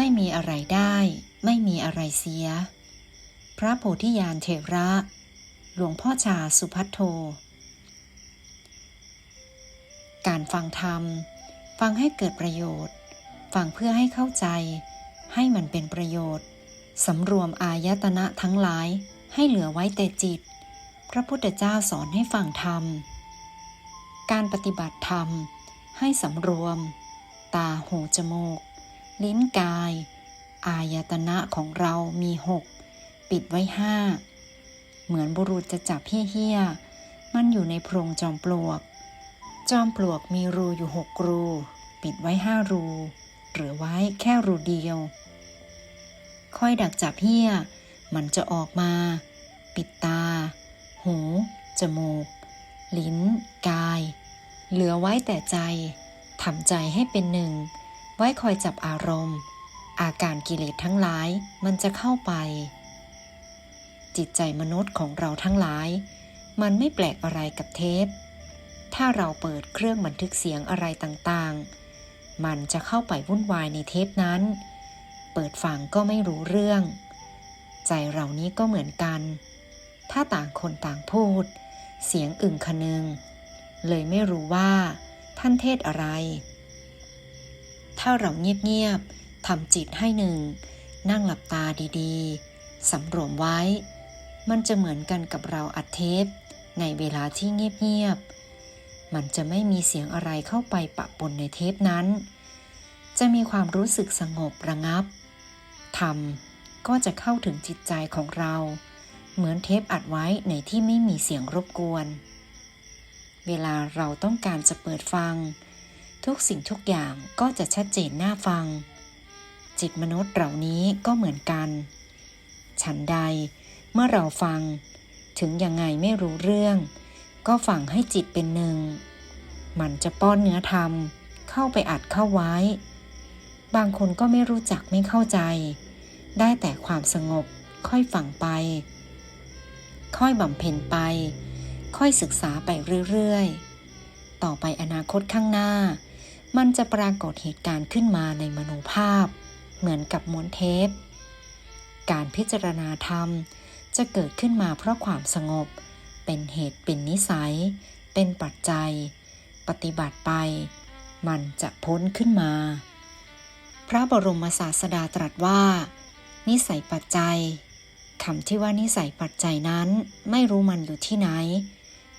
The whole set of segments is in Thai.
ไม่มีอะไรได้ ไม่มีอะไรเสีย พระโพธิญาณเถระ หลวงพ่อชาสุพัทโท การฟังธรรม ฟังให้เกิดประโยชน์ ฟังเพื่อให้เข้าใจ ให้มันเป็นประโยชน์สำรวมอายตนะทั้งหลายให้เหลือไว้แต่จิต พระพุทธเจ้าสอนให้ฟังธรรม การปฏิบัติธรรม ให้สำรวม ตาหูจมูก ลิ้นกาย อายตนะของเรามีหกปิดไว้ห้าเหมือนบุรุษจะจับเฮี้ยๆมันอยู่ในโพรงจอมปลวก จอมปลวกมีรูอยู่หกรู ปิดไว้ห้ารูเหรือไว้แค่รูเดียว ค่อยดักจับเฮี้ย มันจะออกมา ปิดตา หู จมูก ลิ้น กาย เหลือไว้แต่ใจทำใจให้เป็นหนึ่ง ไว้คอยจับอารมณ์ อาการกิเลสทั้งหลายมันจะเข้าไป จิตใจมนุษย์ของเราทั้งหลาย มันไม่แปลกอะไรกับเทป ถ้าเราเปิดเครื่องบันทึกเสียงอะไรต่างๆ มันจะเข้าไปวุ่นวายในเทปนั้น เปิดฟังก็ไม่รู้เรื่อง ใจเรานี้ก็เหมือนกัน ถ้าต่างคนต่างพูด เสียงอึ่งคนึง เลยไม่รู้ว่าท่านเทศอะไร ถ้าเราเงียบๆทำจิตให้หนึ่ง นั่งหลับตาดีๆ สำรวมไว้ มันจะเหมือนกันกับเราอัดเทป ในเวลาที่เงียบๆ มันจะไม่มีเสียงอะไรเข้าไปปะปนในเทปนั้น จะมีความรู้สึกสงบระงับทำก็จะเข้าถึงจิตใจของเรา เหมือนเทปอัดไว้ในที่ไม่มีเสียงรบกวน เวลาเราต้องการจะเปิดฟัง ทุกสิ่งทุกอย่างก็จะชัดเจนน่าฟัง จิตมนุษย์เหล่านี้ก็เหมือนกัน ฉันใดเมื่อเราฟัง ถึงยังไงไม่รู้เรื่อง ก็ฟังให้จิตเป็นหนึ่ง มันจะป้อนเนื้อธรรมเข้าไปอัดเข้าไว้ บางคนก็ไม่รู้จักไม่เข้าใจ ได้แต่ความสงบค่อยฟังไป ค่อยบำเพ็ญไป ค่อยศึกษาไปเรื่อย ๆ ต่อไปอนาคตข้างหน้า มันจะปรากฏเหตุการณ์ขึ้นมาในมโนภาพ เหมือนกับม้วนเทป การพิจารณาธรรมจะเกิดขึ้นมาเพราะความสงบ เป็นเหตุเป็นนิสัย เป็นปัจจัย ปฏิบัติไป มันจะพ้นขึ้นมา พระบรมศาสดาตรัสว่า นิสัยปัจจัยคำที่ว่านิสัยปัจจัยนั้นไม่รู้มันอยู่ที่ไหน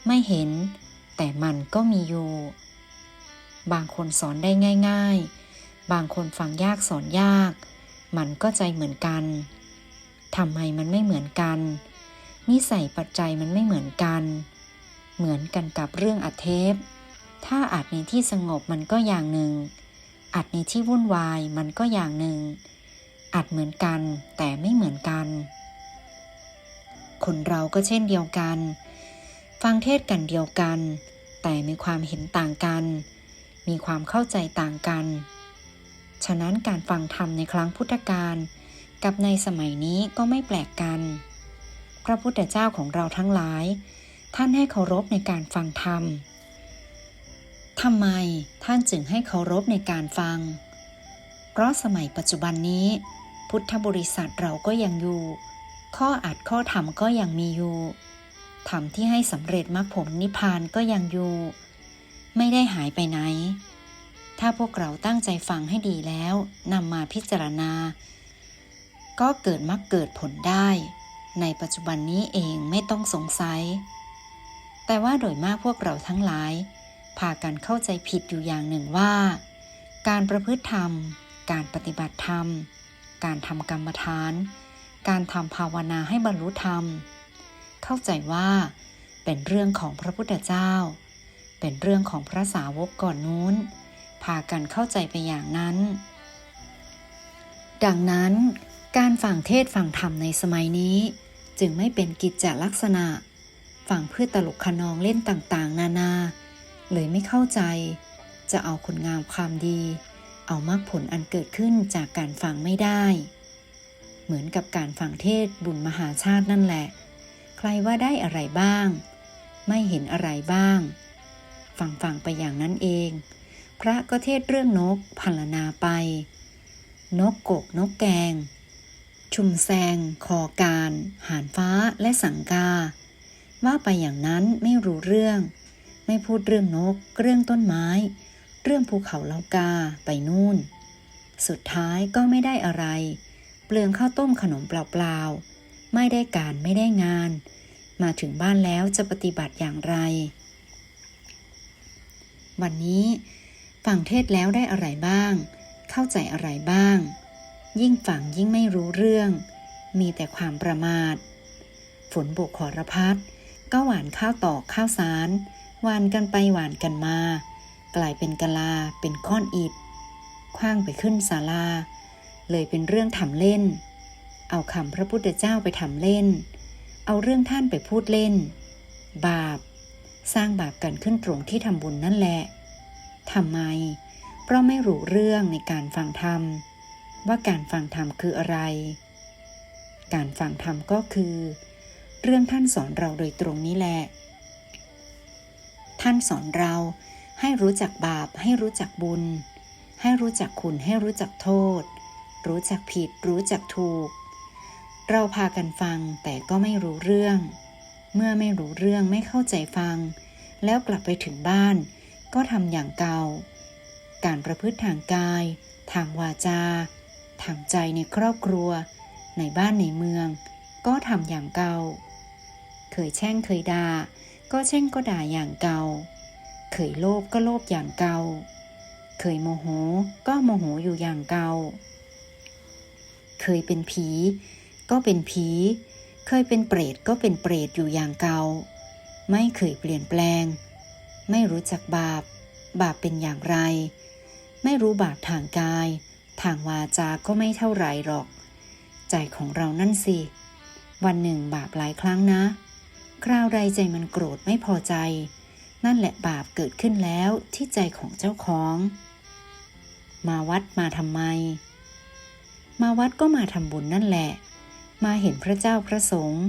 ไม่เห็น แต่มันก็มีอยู่ บางคนสอนได้ง่ายๆ บางคนฟังยากสอนยาก มันก็ใจเหมือนกัน ทำไมมันไม่เหมือนกัน นิสัยปัจจัยมันไม่เหมือนกัน เหมือนกันกับเรื่องอัดเทป ถ้าอัดในที่สงบมันก็อย่างหนึ่ง อัดในที่วุ่นวายมันก็อย่างหนึ่ง อัดเหมือนกันแต่ไม่เหมือนกัน คนเราก็เช่นเดียวกัน ฟังเทศกันเดียวกัน แต่มีความเห็นต่างกัน มีความเข้าใจต่างกัน ฉะนั้นการฟังธรรมในครั้งพุทธกาลกับในสมัยนี้ก็ไม่แปลกกัน พระพุทธเจ้าของเราทั้งหลาย ท่านให้เคารพในการฟังธรรมทำไมท่านจึงให้เคารพในการฟัง เพราะสมัยปัจจุบันนี้ พุทธบริษัทเราก็ยังอยู่ ข้ออัดข้อธรรมก็ยังมีอยู่ธรรมที่ให้สำเร็จมรรคผลนิพพานก็ยังอยู่ ไม่ได้หายไปไหน ถ้าพวกเราตั้งใจฟังให้ดีแล้วนำมาพิจารณา ก็เกิดมรรคเกิดผลได้ ในปัจจุบันนี้เองไม่ต้องสงสัย แต่ว่าโดยมากพวกเราทั้งหลาย พากันเข้าใจผิดอยู่อย่างหนึ่งว่า การประพฤติธรรม การปฏิบัติธรรม การทำกรรมฐาน การทำภาวนาให้บรรลุธรรม เข้าใจว่าเป็นเรื่องของพระพุทธเจ้า เป็นเรื่องของพระสาวกก่อนนู้น พากันเข้าใจไปอย่างนั้น ดังนั้น การฟังเทศฟังธรรมในสมัยนี้ จึงไม่เป็นกิจจลักษณะ ฟังเพื่อตลกขนองเล่นต่างๆ นานา เลยไม่เข้าใจ จะเอาคุณงามความดี เอามรรคผลอันเกิดขึ้นจากการฟังไม่ได้ เหมือนกับการฟังเทศบุญมหาชาตินั่นแหละ ใครว่าได้อะไรบ้าง ไม่เห็นอะไรบ้าง ฟังฟังไปอย่างนั้นเอง พระก็เทศเรื่องนกพันลนาไป นกกกนกแกง ชุมแซงคอการ หานฟ้าและสังกา ว่าไปอย่างนั้นไม่รู้เรื่อง ไม่พูดเรื่องนก เรื่องต้นไม้ เรื่องภูเขาเลากาไปนู่น สุดท้ายก็ไม่ได้อะไร เปลืองข้าวต้มขนมเปล่าๆไม่ได้การไม่ได้งาน มาถึงบ้านแล้วจะปฏิบัติอย่างไร วันนี้ ฟังเทศแล้วได้อะไรบ้าง เข้าใจอะไรบ้าง ยิ่งฟังยิ่งไม่รู้เรื่อง มีแต่ความประมาท ฝนบุกขอรพัดก็หวานข้าวตอกข้าวสารหวานกันไปหวานกันมา กลายเป็นกะลาเป็นก้อนอิฐคว้างไปขึ้นศาลา เลยเป็นเรื่องทำเล่น เอาคำพระพุทธเจ้าไปทำเล่น เอาเรื่องท่านไปพูดเล่น บาป สร้างบาปกันขึ้นตรงที่ทำบุญนั่นแหละทำไม เพราะไม่รู้เรื่องในการฟังธรรม ว่าการฟังธรรมคืออะไร การฟังธรรมก็คือ เรื่องท่านสอนเราโดยตรงนี้แหละ ท่านสอนเราให้รู้จักบาป ให้รู้จักบุญ ให้รู้จักคุณให้รู้จักโทษ รู้จักผิด รู้จักถูก เราพากันฟังแต่ก็ไม่รู้เรื่อง เมื่อไม่รู้เรื่องไม่เข้าใจฟัง แล้วกลับไปถึงบ้าน ก็ทำอย่างเก่า การประพฤติทางกาย ทางวาจา ทางใจในครอบครัว ในบ้านในเมือง ก็ทำอย่างเก่า เคยแช่งเคยด่าก็แช่งก็ด่าอย่างเก่า เคยโลภก็โลภอย่างเก่า เคยโมโหก็โมโหอยู่อย่างเก่า เคยเป็นผี ก็เป็นผี เคยเป็นเปรตก็เป็นเปรตอยู่อย่างเก่า ไม่เคยเปลี่ยนแปลง ไม่รู้จักบาป บาปเป็นอย่างไร ไม่รู้บาปทางกาย ทางวาจาก็ไม่เท่าไรหรอก ใจของเรานั่นสิ วันหนึ่งบาปหลายครั้งนะ คราวใดใจมันโกรธไม่พอใจ นั่นแหละบาปเกิดขึ้นแล้วที่ใจของเจ้าของ มาวัดมาทำไม มาวัดก็มาทำบุญนั่นแหละ มาเห็นพระเจ้าพระสงฆ์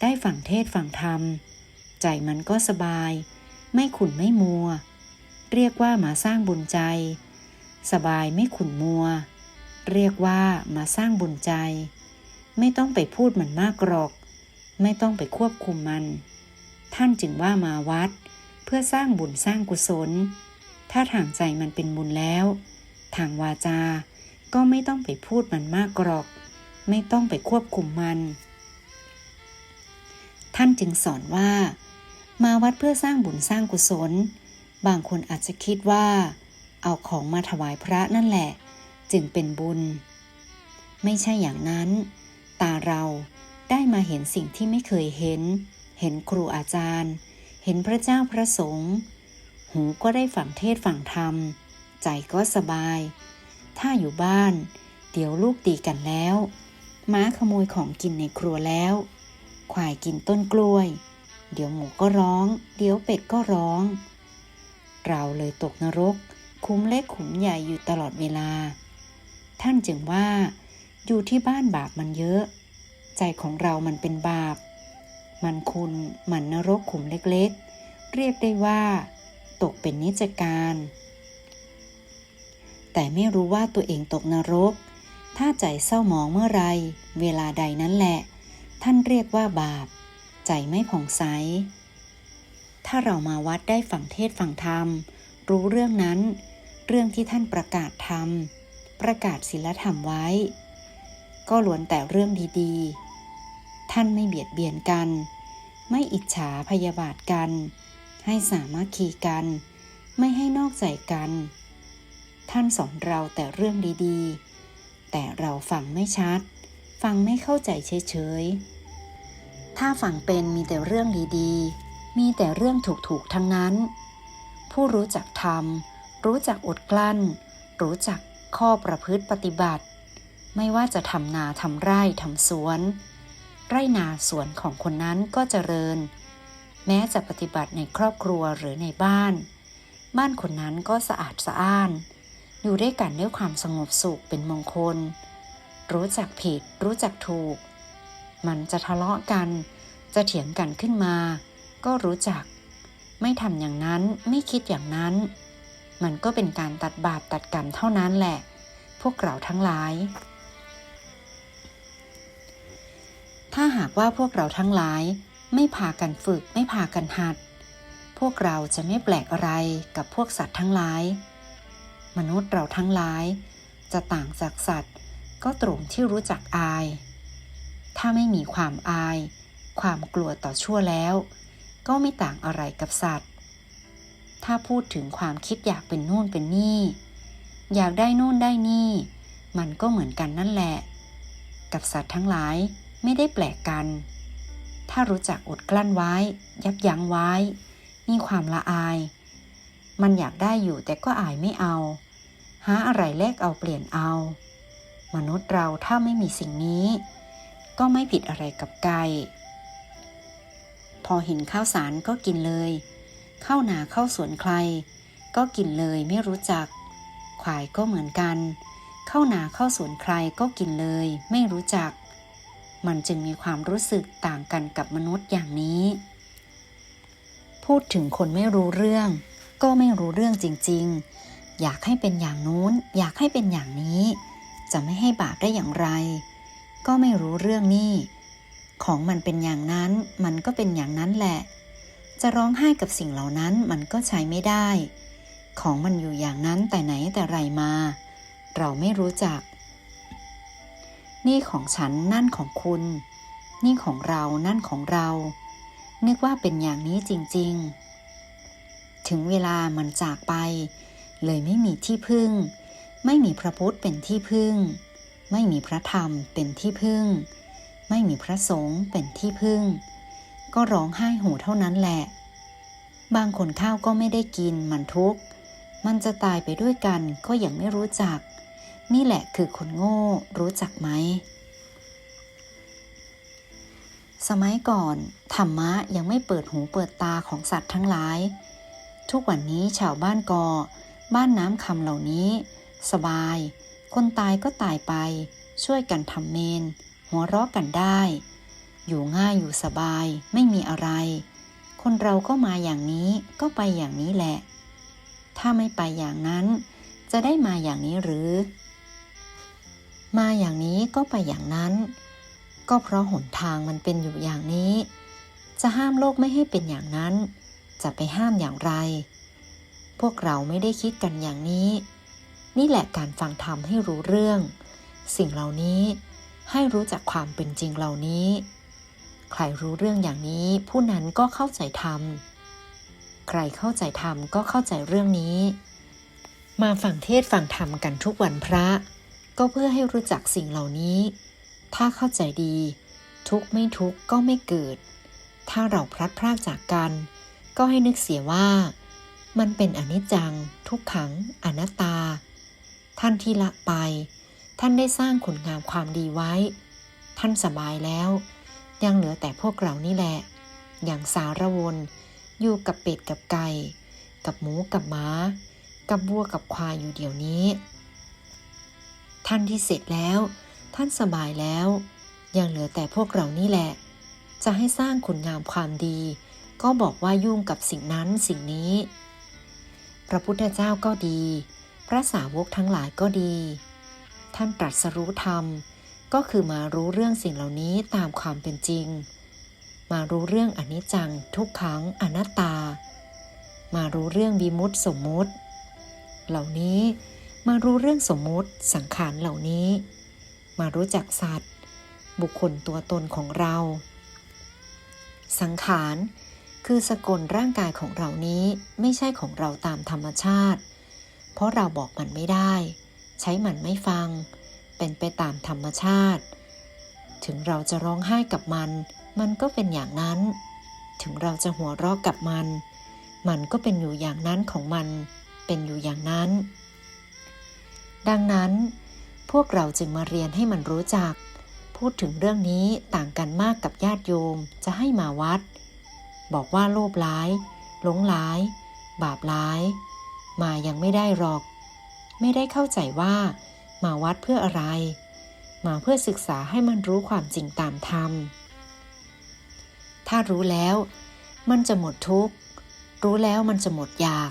ได้ฟังเทศฟังธรรม ใจมันก็สบาย ไม่ขุ่นไม่มัว เรียกว่ามาสร้างบุญใจ สบายไม่ขุ่นมัว เรียกว่ามาสร้างบุญใจ ไม่ต้องไปพูดมันมากหรอก ไม่ต้องไปควบคุมมัน ท่านจึงว่ามาวัด เพื่อสร้างบุญสร้างกุศล ถ้าทางใจมันเป็นบุญแล้ว ทางวาจาก็ไม่ต้องไปพูดมันมากหรอก ไม่ต้องไปควบคุมมัน ท่านจึงสอนว่า มาวัดเพื่อสร้างบุญสร้างกุศล บางคนอาจจะคิดว่า เอาของมาถวายพระนั่นแหละ จึงเป็นบุญ ไม่ใช่อย่างนั้น ตาเราได้มาเห็นสิ่งที่ไม่เคยเห็น เห็นครูอาจารย์ เห็นพระเจ้าพระสงฆ์หูก็ได้ฝังเทศฝังธรรม ใจก็สบาย ถ้าอยู่บ้าน เดี๋ยวลูกตีกันแล้ว ม้าขโมยของกินในครัวแล้ว ควายกินต้นกล้วย เดี๋ยวหมูก็ร้อง เดี๋ยวเป็ดก็ร้อง เราเลยตกนรก คุ้มเล็กขุมใหญ่อยู่ตลอดเวลา ท่านจึงว่า อยู่ที่บ้านบาปมันเยอะ ใจของเรามันเป็นบาป มันคุณมันนรกขุมเล็กๆ เรียกได้ว่า ตกเป็นนิจการ แต่ไม่รู้ว่าตัวเองตกนรก ถ้าใจเศร้าหมองเมื่อไร เวลาใดนั้นแหละ ท่านเรียกว่าบาป ใจไม่ผ่องใส ถ้าเรามาวัดได้ฟังเทศฟังธรรม รู้เรื่องนั้น เรื่องที่ท่านประกาศธรรม ประกาศศีลธรรมไว้ ก็ล้วนแต่เรื่องดีๆ ท่านไม่เบียดเบียนกัน ไม่อิจฉาพยาบาทกัน ให้สามัคคีกัน ไม่ให้นอกใจกัน ท่านสอนเราแต่เรื่องดีๆ แต่เราฟังไม่ชัด ฟังไม่เข้าใจเฉยๆ ถ้าฟังเป็นมีแต่เรื่องดีๆ มีแต่เรื่องถูกๆ ทั้งนั้น ผู้รู้จักธรรมรู้จักอดกลั้น รู้จักข้อประพฤติปฏิบัติ ไม่ว่าจะทำนาทำไร่ทำสวน ไร่นาสวนของคนนั้นก็เจริญ แม้จะปฏิบัติในครอบครัวหรือในบ้าน บ้านคนนั้นก็สะอาดสะอ้าน อยู่ด้วยกันด้วยความสงบสุขเป็นมงคล รู้จักผิดรู้จักถูก มันจะทะเลาะกัน จะเถียงกันขึ้นมา ก็รู้จัก ไม่ทำอย่างนั้นไม่คิดอย่างนั้น มันก็เป็นการตัดบาปตัดกรรมเท่านั้นแหละ พวกเราทั้งหลาย ถ้าหากว่าพวกเราทั้งหลาย ไม่พากันฝึกไม่พากันหัด พวกเราจะไม่แปลกอะไรกับพวกสัตว์ทั้งหลาย มนุษย์เราทั้งหลาย จะต่างจากสัตว์ ก็ตรงที่รู้จักอาย ถ้าไม่มีความอาย ความกลัวต่อชั่วแล้ว ก็ไม่ต่างอะไรกับสัตว์ ถ้าพูดถึงความคิดอยากเป็นนู่นเป็นนี่ อยากได้นู่นได้นี่ มันก็เหมือนกันนั่นแหละ กับสัตว์ทั้งหลายไม่ได้แปลกกัน ถ้ารู้จักอดกลั้นไว้ ยับยั้งไว้ มีความละอาย มันอยากได้อยู่แต่ก็อายไม่เอา หาอะไรแลกเอาเปลี่ยนเอา มนุษย์เราถ้าไม่มีสิ่งนี้ ก็ไม่ผิดอะไรกับไก่พอเห็นข้าวสารก็กินเลย เข้านาเข้าสวนใคร ก็กินเลยไม่รู้จักควายก็เหมือนกัน เข้านาเข้าสวนใครก็กินเลย ไม่รู้จัก มันจึงมีความรู้สึกต่างกันกับมนุษย์อย่างนี้ พูดถึงคนไม่รู้เรื่อง ก็ไม่รู้เรื่องจริงๆ อยากให้เป็นอย่างนู้น อยากให้เป็นอย่างนี้ จะไม่ให้บาปได้อย่างไร ก็ไม่รู้เรื่องนี่ ของมันเป็นอย่างนั้น มันก็เป็นอย่างนั้นแหละ จะร้องไห้กับสิ่งเหล่านั้นมันก็ใช้ไม่ได้ ของมันอยู่อย่างนั้นแต่ไหนแต่ไรมา เราไม่รู้จัก นี่ของฉันนั่นของคุณ นี่ของเรานั่นของเรา นึกว่าเป็นอย่างนี้จริง ๆ ถึงเวลามันจากไป เลยไม่มีที่พึ่ง ไม่มีพระพุทธเป็นที่พึ่ง ไม่มีพระธรรมเป็นที่พึ่ง ไม่มีพระสงฆ์เป็นที่พึ่ง ก็ร้องไห้โหเท่านั้นแหละ บางคนข้าวก็ไม่ได้กินมันทุกข์ มันจะตายไปด้วยกันก็ยังไม่รู้จัก นี่แหละคือคนโง่รู้จักไหมสมัยก่อน ธรรมะยังไม่เปิดหูเปิดตาของสัตว์ทั้งหลาย ทุกวันนี้ชาวบ้านกอ บ้านน้ำคำเหล่านี้ สบาย คนตายก็ตายไป ช่วยกันทำเมน หัวเราะกันได้ อยู่ง่ายอยู่สบายไม่มีอะไร คนเราก็มาอย่างนี้ก็ไปอย่างนี้แหละ ถ้าไม่ไปอย่างนั้น จะได้มาอย่างนี้หรือ มาอย่างนี้ก็ไปอย่างนั้น ก็เพราะหนทางมันเป็นอยู่อย่างนี้ จะห้ามโลกไม่ให้เป็นอย่างนั้น จะไปห้ามอย่างไร พวกเราไม่ได้คิดกันอย่างนี้ นี่แหละการฟังธรรมให้รู้เรื่อง สิ่งเหล่านี้ให้รู้จักความเป็นจริงเหล่านี้ ใครรู้เรื่องอย่างนี้ผู้นั้นก็เข้าใจธรรม ใครเข้าใจธรรมก็เข้าใจเรื่องนี้ มาฟังเทศฟังธรรมกันทุกวันพระ ก็เพื่อให้รู้จักสิ่งเหล่านี้ ถ้าเข้าใจดี ทุกไม่ทุกก็ไม่เกิด ถ้าเราพลัดพรากจากกัน ก็ให้นึกเสียว่า มันเป็นอนิจจัง ทุกขัง อนัตตา ท่านที่ละไป ท่านได้สร้างคุณงามความดีไว้ ท่านสบายแล้ว ยังเหลือแต่พวกเรานี่แหละ อย่างสารวน อยู่กับเป็ดกับไก่ กับหมูกับหมา กับวัวกับควายอยู่เดี๋ยวนี้ ท่านที่เสร็จแล้ว ท่านสบายแล้ว ยังเหลือแต่พวกเรานี่แหละ จะให้สร้างคุณงามความดี ก็บอกว่ายุ่งกับสิ่งนั้นสิ่งนี้ พระพุทธเจ้าก็ดี พระสาวกทั้งหลายก็ดี ท่านตรัสรู้ธรรม ก็คือมารู้เรื่องสิ่งเหล่านี้ตามความเป็นจริง มารู้เรื่องอนิจจังทุกขังอนัตตา มารู้เรื่องบีมุตสมมุติ เหล่านี้มารู้เรื่องสมมุติสังขารเหล่านี้ มารู้จักสัตว์ บุคคลตัวตนของเรา สังขาร คือสกลร่างกายของเรานี้ไม่ใช่ของเราตามธรรมชาติ เพราะเราบอกมันไม่ได้ ใช้มันไม่ฟัง เป็นไปตามธรรมชาติ ถึงเราจะร้องไห้กับมัน มันก็เป็นอย่างนั้น ถึงเราจะหัวเราะกับมัน มันก็เป็นอยู่อย่างนั้นของมัน เป็นอยู่อย่างนั้น ดังนั้น พวกเราจึงมาเรียนให้มันรู้จัก พูดถึงเรื่องนี้ต่างกันมากกับญาติโยมจะให้มาวัด บอกว่าโลภร้าย หลงร้าย บาปร้าย มายังไม่ได้หรอก ไม่ได้เข้าใจว่า มาวัดเพื่ออะไร มาเพื่อศึกษาให้มันรู้ความจริงตามธรรม ถ้ารู้แล้ว มันจะหมดทุกข์ รู้แล้วมันจะหมดอยาก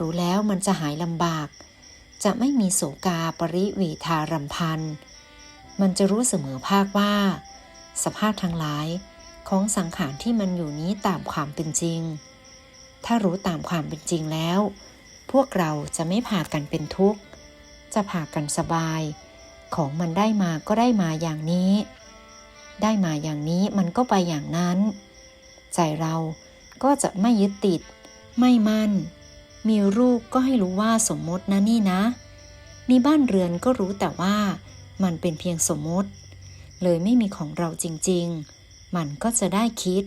รู้แล้วมันจะหายลำบาก จะไม่มีโสกาปริเวทารำพัน มันจะรู้เสมอภาคว่า สภาพทั้งหลาย ของสังขารที่มันอยู่นี้ตามความเป็นจริง ถ้ารู้ตามความเป็นจริงแล้ว พวกเราจะไม่พากันเป็นทุกข์ จะพากันสบาย ของมันได้มาก็ได้มาอย่างนี้ ได้มาอย่างนี้มันก็ไปอย่างนั้น ใจเราก็จะไม่ยึดติด ไม่มั่น มีรูปก็ให้รู้ว่าสมมตินะนี่นะมีบ้านเรือนก็รู้แต่ว่ามันเป็นเพียงสมมติ เลยไม่มีของเราจริง ๆ มันก็จะได้คิด